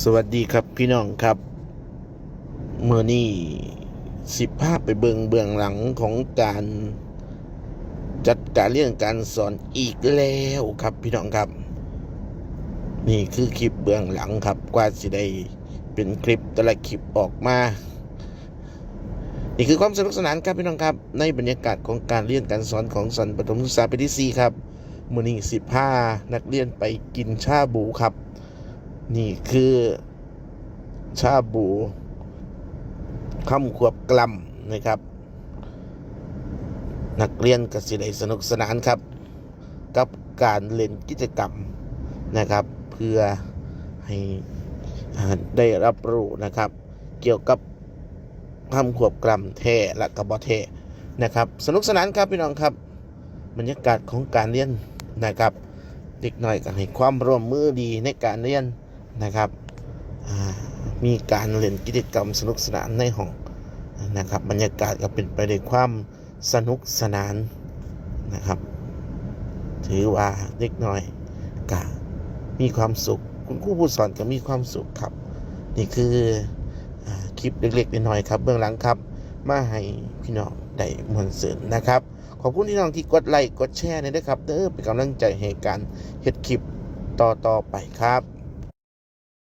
สวัสดีครับพี่น้องครับเมื่อนี้สิบภาพไปเบิงเบื้องหลังของการจัดการเรื่องการสอนอีกแล้วครับพี่น้องครับ นี่คือคลิปเบื้องหลังครับกว่าสิได้เป็นคลิปแต่ละคลิปออกมา นี่คือความสนุกสนานครับพี่น้องครับ ในบรรยากาศของการเรียนการสอนของสันปฐมศึกษาปีที่สี่ครับมื่อนี้สิบห้านักเรียนไปกินชาบูครับ นี่คือชาบูคำขวบกลัมนะครับ นักเรียนก็สิได้สนุกสนานครับ กับการเล่นกิจกรรมนะครับ เพื่อให้ได้รับรู้นะครับ เกี่ยวกับคำขวบกลัมแท้และกระบอแท้นะครับ สนุกสนานครับพี่น้องครับบรรยากาศของการเรียนนะครับ เด็กหน่อยก็ให้ความร่วมมือดีในการเรียน นะครับมีการเล่นกิจกรรมสนุกสนานในห้องนะครับบรรยากาศก็เป็นไปด้วยความสนุกสนานนะครับ ถือว่าเด็กน้อยก็มีความสุข คุณครูผู้สอนก็มีความสุขครับ นี่คืออคลิปเล็กๆน้อยๆครับ เบื้องหลังครับ มาให้พี่น้องได้มวลสื่นนะครับ ขอบคุณพี่น้องที่กดไลค์กดแชร์นะครับเด้อเป็นกำลังใจให้การเฮ็ดคลิปต่อๆไปครับ